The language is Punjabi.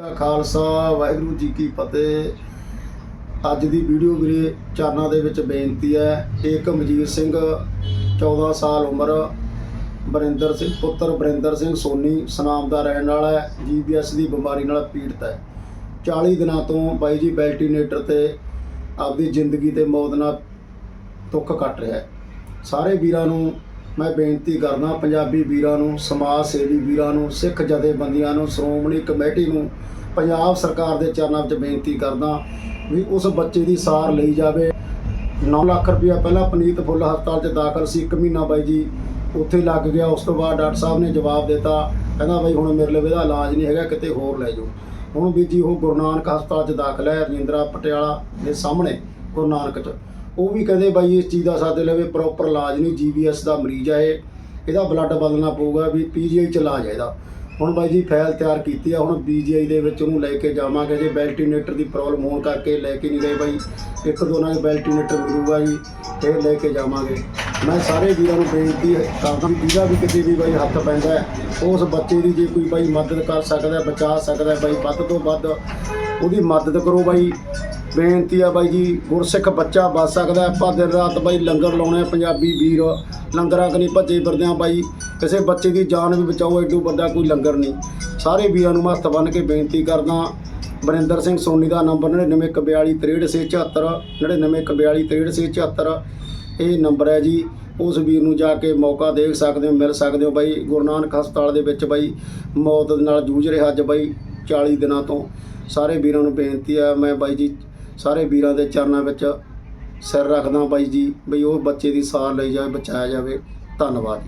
ਖਾਲਸਾ, ਵਾਹਿਗੁਰੂ ਜੀ ਕੀ ਫਤਿਹ। ਅੱਜ ਦੀ ਵੀਡੀਓ ਵੀਰੇ ਚਰਨਾਂ ਦੇ ਵਿੱਚ ਬੇਨਤੀ ਹੈ, ਇੱਕ ਮਜੀਦ ਸਿੰਘ 14 ਸਾਲ ਉਮਰ, ਬਰਿੰਦਰ ਸਿੰਘ, ਪੁੱਤਰ ਬਰਿੰਦਰ ਸਿੰਘ ਸੋਨੀ, ਸਨਾਮ ਦਾ ਰਹਿਣ ਵਾਲਾ ਹੈ, ਜੀਬੀਐਸ ਦੀ ਬਿਮਾਰੀ ਨਾਲ ਪੀੜਤ ਹੈ। 40 ਦਿਨਾਂ ਤੋਂ ਬਾਈ ਜੀ ਵੈਲਟੀਨੇਟਰ ਤੇ ਆਪਦੀ ਜ਼ਿੰਦਗੀ ਤੇ ਮੌਤ ਨਾਲ ਦੁੱਖ ਕੱਟ ਰਿਹਾ ਹੈ। ਸਾਰੇ ਵੀਰਾਂ ਨੂੰ ਮੈਂ ਬੇਨਤੀ ਕਰਦਾ ਪੰਜਾਬੀ ਵੀਰਾਂ ਨੂੰ, ਸਮਾਜ ਸੇਵੀ ਵੀਰਾਂ ਨੂੰ, ਸਿੱਖ ਜਥੇਬੰਦੀਆਂ ਨੂੰ, ਸ਼੍ਰੋਮਣੀ ਕਮੇਟੀ ਨੂੰ, ਪੰਜਾਬ ਸਰਕਾਰ ਦੇ ਚਰਨਾਂ ਵਿੱਚ ਬੇਨਤੀ ਕਰਦਾ ਵੀ ਉਸ ਬੱਚੇ ਦੀ ਸਾਰ ਲਈ ਜਾਵੇ। 9 ਲੱਖ ਰੁਪਇਆ ਪਹਿਲਾਂ ਪਨੀਤ ਫੁੱਲ ਹਸਪਤਾਲ 'ਚ ਦਾਖਲ ਸੀ, ਇੱਕ ਮਹੀਨਾ ਬਾਈ ਜੀ ਉੱਥੇ ਲੱਗ ਗਿਆ। ਉਸ ਤੋਂ ਬਾਅਦ ਡਾਕਟਰ ਸਾਹਿਬ ਨੇ ਜਵਾਬ ਦਿੱਤਾ, ਕਹਿੰਦਾ ਬਾਈ ਹੁਣ ਮੇਰੇ ਲਈ ਇਹਦਾ ਇਲਾਜ ਨਹੀਂ ਹੈਗਾ, ਕਿਤੇ ਹੋਰ ਲੈ ਜਾਓ। ਹੁਣ ਵੀ ਜੀ ਉਹ ਗੁਰੂ ਨਾਨਕ ਹਸਪਤਾਲ 'ਚ ਦਾਖਲ ਹੈ, ਰਜਿੰਦਰਾ ਪਟਿਆਲਾ ਦੇ ਸਾਹਮਣੇ, ਗੁਰੂ ਨਾਨਕ 'ਚ। ਉਹ ਵੀ ਕਹਿੰਦੇ ਬਾਈ ਇਸ ਚੀਜ਼ ਦਾ ਸਾਥ ਲਵੇ ਪ੍ਰੋਪਰ ਇਲਾਜ ਨਹੀਂ ਜੀਬੀਐਸ ਦਾ ਮਰੀਜ਼ ਆ ਇਹ, ਇਹਦਾ ਬਲੱਡ ਬਦਲਣਾ ਪਊਗਾ ਵੀ ਪੀਜੀਆਈ ਚ ਇਲਾਜ ਹੈ ਇਹਦਾ। ਹੁਣ ਬਾਈ ਜੀ ਫਾਈਲ ਤਿਆਰ ਕੀਤੀ ਆ, ਹੁਣ ਪੀਜੀਆਈ ਦੇ ਵਿੱਚ ਉਹਨੂੰ ਲੈ ਕੇ ਜਾਵਾਂਗੇ, ਜੇ ਵੈਲਟੀਨੇਟਰ ਦੀ ਪ੍ਰੋਬਲਮ ਹੋਣ ਕਰਕੇ ਲੈ ਕੇ ਨਹੀਂ ਗਏ ਬਾਈ, ਇੱਕ ਦੋ ਨਾਲ ਵੈਲਟੀਨੇਟਰ ਮਿਲੂਗਾ ਜੀ, ਫਿਰ ਲੈ ਕੇ ਜਾਵਾਂਗੇ। ਮੈਂ ਸਾਰੇ ਵੀਰਾਂ ਨੂੰ ਬੇਨਤੀ ਕਰਦਾ ਵੀ ਜਿਹਦਾ ਵੀ ਕਿਤੇ ਵੀ ਬਾਈ ਹੱਥ ਪੈਂਦਾ ਉਸ ਬੱਚੇ ਦੀ ਜੇ ਕੋਈ ਬਾਈ ਮਦਦ ਕਰ ਸਕਦਾ, ਬਚਾ ਸਕਦਾ ਬਾਈ, ਵੱਧ ਤੋਂ ਵੱਧ ਉਹਦੀ ਮਦਦ ਕਰੋ ਬਾਈ। ਬੇਨਤੀ ਆ ਬਾਈ ਜੀ, ਗੁਰਸਿੱਖ ਬੱਚਾ ਬਚ ਸਕਦਾ ਆਪਾਂ ਦਿਨ ਰਾਤ ਬਾਈ ਲੰਗਰ ਲਾਉਣੇ ਆ, ਪੰਜਾਬੀ ਵੀਰ। ਲੰਗਰਾਂ ਕਨੀ ਭੱਜੇ ਫਿਰਦੇ ਆ ਬਾਈ। ਕਿਸੇ ਬੱਚੇ ਦੀ ਜਾਨ ਵੀ ਬਚਾਓ ਐਡੂ ਵੱਡਾ ਕੋਈ ਲੰਗਰ ਨਹੀਂ। ਸਾਰੇ ਵੀਰਾਂ ਨੂੰ ਮੈਂ ਹੱਥ ਬੰਨ੍ਹ ਕੇ ਬੇਨਤੀ ਕਰਦਾ ਬਰਿੰਦਰ ਸਿੰਘ ਸੋਨੀ ਦਾ ਨੰਬਰ 9914263674 9914263674 ਇਹ ਨੰਬਰ ਹੈ ਜੀ। ਉਸ ਵੀਰ ਨੂੰ ਜਾ ਕੇ ਮੌਕਾ ਦੇਖ ਸਕਦੇ ਹੋ, ਮਿਲ ਸਕਦੇ ਹੋ ਬਾਈ। ਗੁਰੂ ਨਾਨਕ ਹਸਪਤਾਲ ਦੇ ਵਿੱਚ ਬਾਈ ਮੌਤ ਦੇ ਨਾਲ ਜੂਝ ਰਿਹਾ ਅੱਜ ਬਾਈ 40 ਦਿਨਾਂ ਤੋਂ। ਸਾਰੇ ਵੀਰਾਂ ਨੂੰ ਬੇਨਤੀ ਆ ਮੈਂ ਬਾਈ ਜੀ ਸਾਰੇ ਵੀਰਾਂ ਦੇ ਚਰਨਾਂ ਵਿੱਚ ਸਿਰ ਰੱਖਦਾ ਬਾਈ ਜੀ, ਬਈ ਉਹ ਬੱਚੇ ਦੀ ਸਾਰ ਲਈ ਜਾਵੇ, ਬਚਾਇਆ ਜਾਵੇ। ਧੰਨਵਾਦ